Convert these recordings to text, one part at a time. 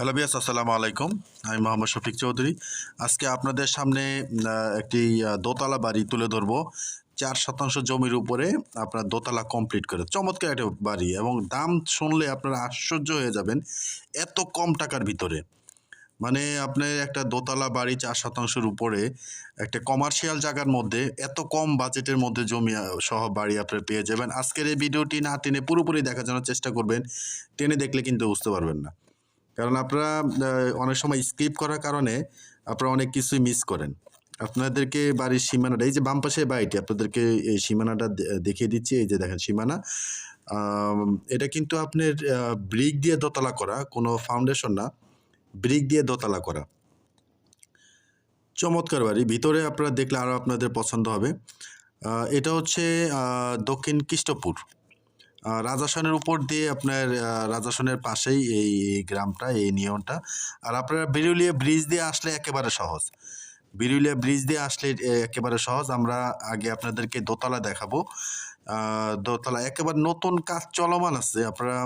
Hello বিয়াস আসসালামু আলাইকুম। আমি মোহাম্মদ শফিক চৌধুরী। আজকে আপনাদের সামনে একটি দোতলা বাড়ি তুলে ধরবো। চার শতাংশ জমির উপরে আপনার দোতলা কমপ্লিট করে। চমৎকার একটা বাড়ি এবং দাম শুনলে আপনারা আশ্চর্য হয়ে যাবেন, এত কম টাকার ভিতরে। মানে আপনি একটা দোতলা বাড়ি চার শতাংশের উপরে, একটা কমার্শিয়াল জায়গার মধ্যে, এত কম বাজেটের মধ্যে জমি সহ বাড়ি আপনার পেয়ে যাবেন। আজকের এই ভিডিওটি না টেনে পুরোপুরি দেখার জন্য চেষ্টা করবেন। টেনে দেখলে কিন্তু বুঝতে পারবেন না। কারণ আপনারা অনেক সময় স্কিপ করার কারণে আপনারা অনেক কিছুই মিস করেন। আপনাদেরকে বাড়ির সীমানাটা এই যে বাম পাশে বাড়িটি আপনাদেরকে এই সীমানাটা দেখিয়ে দিচ্ছি এই যে দেখেন সীমানা। এটা কিন্তু আপনার ব্রিক দিয়ে দোতলা করা কোনো ফাউন্ডেশন না ব্রিক দিয়ে দোতলা করা। চমৎকার বাড়ি ভিতরে আপনারা দেখলে আরও আপনাদের পছন্দ হবে। এটা হচ্ছে দক্ষিণ কৃষ্টপুর আহ, রাজাসনের উপর দিয়ে আপনার রাজাসনের পাশেই এই গ্রামটা, এই নিয়মটা। আর আপনারা বিরুলিয়া ব্রিজ দিয়ে আসলে একেবারে সহজ। বিরুলিয়া ব্রিজ দিয়ে আসলে একেবারে সহজ। আমরা আগে আপনাদেরকে দোতলা দেখাবো। দোতলা, একেবারে নতুন কাজ চলমান আছে। আপনারা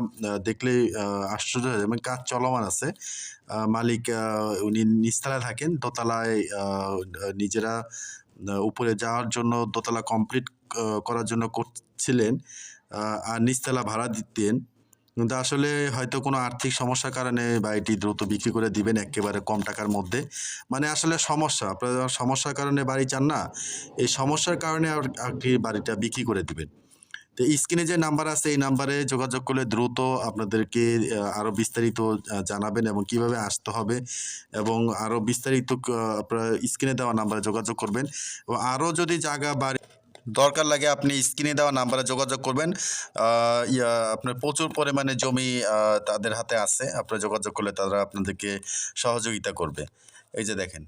দেখলে আশ্চর্য হয়ে যাবেন, কাজ চলমান আছে। মালিক উনি নিচতলায় থাকেন। দোতলায় নিজেরা উপরে যাওয়ার জন্য দোতলা কমপ্লিট করার জন্য করছিলেন। আর নিচতলা ভাড়া দিতেন কিন্তু আসলে হয়তো কোনো আর্থিক সমস্যার কারণে বাড়িটি দ্রুত বিক্রি করে দিবেন একেবারে কম টাকার মধ্যে। মানে আসলে সমস্যা, আপনারা সমস্যার কারণে বাড়ি চান না, এই সমস্যার কারণে আর- কি বাড়িটা বিক্রি করে দিবেন। তো স্ক্রিনে যে নাম্বার আছে, এই নাম্বারে যোগাযোগ করলে দ্রুত আপনাদেরকে আরও বিস্তারিত জানাবেন এবং কীভাবে আসতে হবে এবং আরও বিস্তারিত আপনারা স্ক্রিনে দেওয়া নাম্বারে যোগাযোগ করবেন। এবং আরও যদি জায়গা বাড়ি দরকার লাগে আপনি স্ক্রিনে দেওয়া নাম্বারে যোগাযোগ করবেন। আপনার প্রচুর পরিমাণে জমি তাদের হাতে আছে। আপনারা যোগাযোগ করলে তারা আপনাদেরকে সহযোগিতা করবে। এই যে দেখেন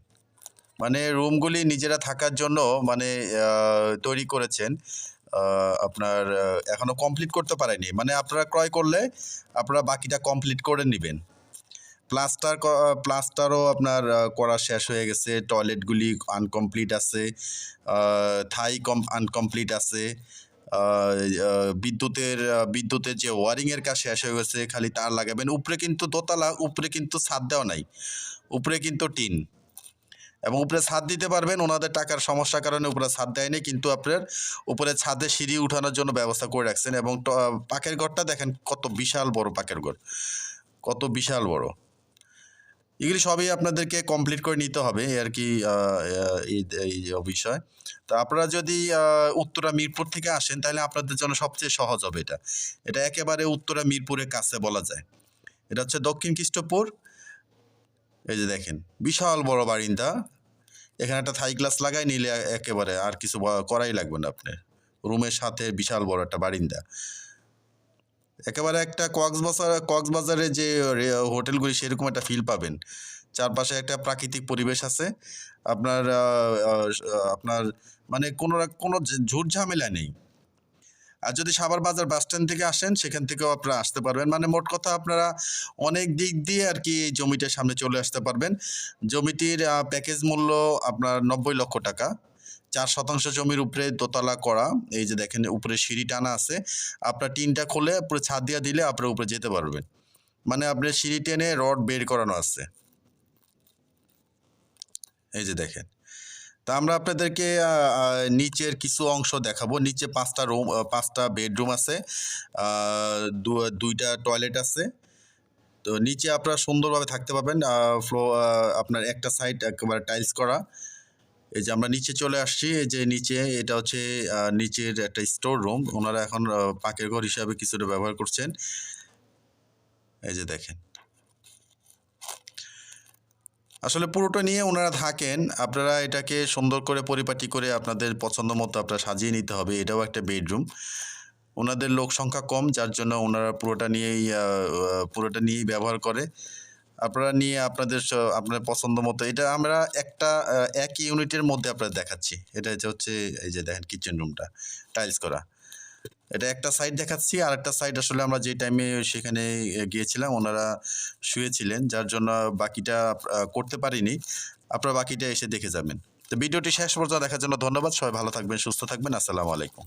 মানে রুমগুলি নিজেরা থাকার জন্য মানে তৈরি করেছেন। আপনার আহ, এখনও কমপ্লিট করতে পারেনি। মানে আপনারা ক্রয় করলে আপনারা বাকিটা কমপ্লিট করে নেবেন। প্লাস্টার প্লাস্টারও আপনার করা শেষ হয়ে গেছে। টয়লেটগুলি আনকমপ্লিট আছে। থাই কম আনকমপ্লিট আছে। বিদ্যুতের বিদ্যুতের যে ওয়ারিংয়ের কাজ শেষ হয়ে গেছে, খালি তার লাগাবেন। উপরে কিন্তু দোতলা, উপরে কিন্তু ছাদ দেওয়া নাই। উপরে কিন্তু টিন। এবং উপরে ছাদ দিতে পারবেন, ওনাদের টাকার সমস্যার কারণে উপরে ছাদ দেয়নি, কিন্তু আপনার উপরে ছাদে সিঁড়ি উঠানোর জন্য ব্যবস্থা করে রাখছেন। এবং পাকের ঘরটা দেখেন কত বিশাল বড় পাকের ঘর। কত বিশাল বড়। এগুলি সবই আপনাদেরকে কমপ্লিট করে নিতে হবে আর কি এই বিষয় তো আপনারা যদি উত্তরা মিরপুর থেকে আসেন, তাহলে আপনাদের জন্য সবচেয়ে সহজ হবে এটা। এটা একেবারে উত্তরা মিরপুরের কাছে বলা যায়। এটা হচ্ছে দক্ষিণ খ্রিস্টপুর এই যে দেখেন, বিশাল বড় বারিন্দা। এখানে একটা থাই গ্লাস লাগাই, নিলে একেবারে আর কিছু করাই লাগবে না আপনার। রুমের সাথে বিশাল বড় একটা বারিন্দা। একেবারে একটা কক্সবাজার কক্সবাজারে যে হোটেলগুলি সেরকম একটা ফিল পাবেন। চারপাশে একটা প্রাকৃতিক পরিবেশ আছে। আপনার আপনার মানে কোনো কোনো ঝুট ঝামেলা নেই। আর যদি সাভার বাজার বাস স্ট্যান্ড থেকে আসেন, সেখান থেকেও আপনারা আসতে পারবেন। মানে মোট কথা আপনারা অনেক দিক দিয়ে আর কি জমিটার সামনে চলে আসতে পারবেন। জমিটির প্যাকেজ মূল্য আপনার নব্বই লক্ষ টাকা। চার শতাংশ জমির উপরে দোতলা করা, এই যে দেখেন উপরে সিঁড়ি টানা আছে, আপনার টিনটা খুলে পুরো ছাদ দিয়ে দিলে আপনার উপরে যেতে পারবেন। মানে আপনার সিঁড়ি টেনে রড বের করানো আছে। এই যে দেখেন। তা আমরা আপনাদেরকে নিচের কিছু অংশ দেখাবো। নিচে পাঁচটা রুম পাঁচটা বেডরুম আছে দুইটা টয়লেট আছে। তো নিচে আপনারা সুন্দরভাবে থাকতে পারবেন ফ্লো আপনার একটা সাইড একেবারে টাইলস করা। এই যে আমরা নিচে চলে আসছি, এই যে নিচে, এটা হচ্ছে নিচের একটা স্টোর রুম ওনারা এখন পাকের ঘর হিসাবে কিছুটা ব্যবহার করছেন। এই যে দেখেন। আসলে পুরোটা নিয়ে ওনারা থাকেন। আপনারা এটাকে সুন্দর করে পরিপাটি করে আপনাদের পছন্দ মতো আপনারা সাজিয়ে নিতে হবে। এটাও একটা বেডরুম ওনাদের লোক সংখ্যা কম, যার জন্য ওনারা পুরোটা নিয়েই পুরোটা নিয়েই ব্যবহার করে। আপনারা নিয়ে আপনাদের আপনার পছন্দ মতো। এটা আমরা একটা এক ইউনিটের মধ্যে আপনার দেখাচ্ছি। এটা হচ্ছে হচ্ছে, এই যে দেখেন কিচেন রুমটা টাইলস করা। এটা একটা সাইড দেখাচ্ছি আর একটা সাইড আসলে আমরা যে টাইমে সেখানে গিয়েছিলাম, ওনারা শুয়েছিলেন, যার জন্য বাকিটা করতে পারিনি। আপনারা বাকিটা এসে দেখে যাবেন। তো ভিডিওটি শেষ পর্যন্ত দেখার জন্য ধন্যবাদ। সবাই ভালো থাকবেন, সুস্থ থাকবেন। আসসালামু আলাইকুম।